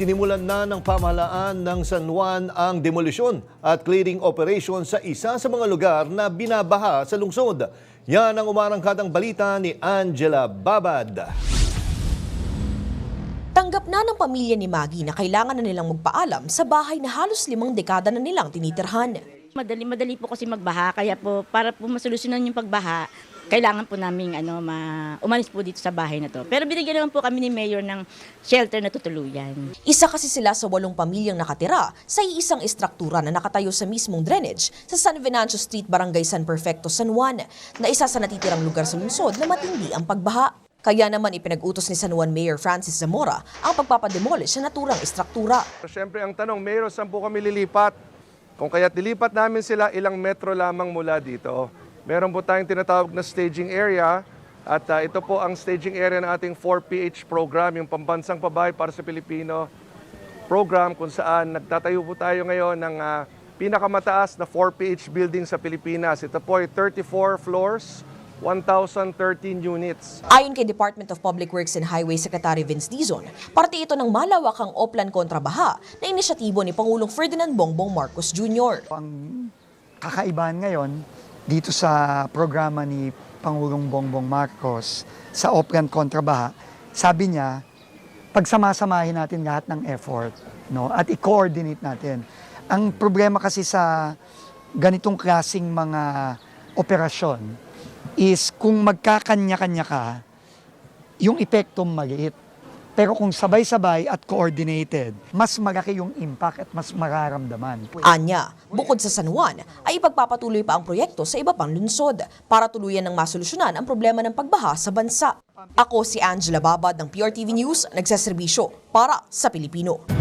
Sinimulan na ng pamahalaan ng San Juan ang demolisyon at clearing operation sa isa sa mga lugar na binabaha sa lungsod. Yan ang umarangkadang balita ni Angela Babad. Tanggap na ng pamilya ni Maggie na kailangan na nilang magpaalam sa bahay na halos limang dekada na nilang tinitirhan. Madali-madali po kasi magbaha, kaya po para po masolusyonan yung pagbaha, kailangan po namin ano, ma- umalis po dito sa bahay na to. Pero binigyan naman po kami ni Mayor ng shelter na tutuluyan. Isa kasi sila sa walong pamilyang nakatira sa iisang istruktura na nakatayo sa mismong drainage sa San Venancio Street, Barangay San Perfecto, San Juan, na isa sa natitirang lugar sa lungsod na matindi ang pagbaha. Kaya naman ipinag-utos ni San Juan Mayor Francis Zamora ang pagpapademolish sa naturang istruktura. Siyempre ang tanong, Mayor, saan po kami lilipat? Kung kaya dilipat namin sila, ilang metro lamang mula dito. Meron po tayong tinatawag na staging area at ah, ito po ang staging area ng ating 4PH program, yung pambansang pabahay para sa Pilipino program kung saan nagtatayo po tayo ngayon ng ah, pinakamataas na 4PH building sa Pilipinas. Ito po ay 34 floors, 1,013 units. Ayon kay Department of Public Works and Highway Secretary Vince Dizon, parte ito ng malawakang Oplan kontrabaha na inisyatibo ni Pangulong Ferdinand Bongbong Marcos Jr. Ang kakaibahan ngayon dito sa programa ni Pangulong Bongbong Marcos sa Oplan Kontrabaha, sabi niya, pagsamasamahin natin lahat ng effort no, at i-coordinate natin. Ang problema kasi sa ganitong klasing mga operasyon is kung magkakanya-kanya ka, yung epekto maliit. Pero kung sabay-sabay at coordinated, mas malaki yung impact at mas mararamdaman. Anya, bukod sa San Juan, ay ipagpapatuloy pa ang proyekto sa iba pang lungsod para tuluyan ng masolusyonan ang problema ng pagbaha sa bansa. Ako si Angela Babad ng PRTV News, nagsaserbisyo para sa Pilipino.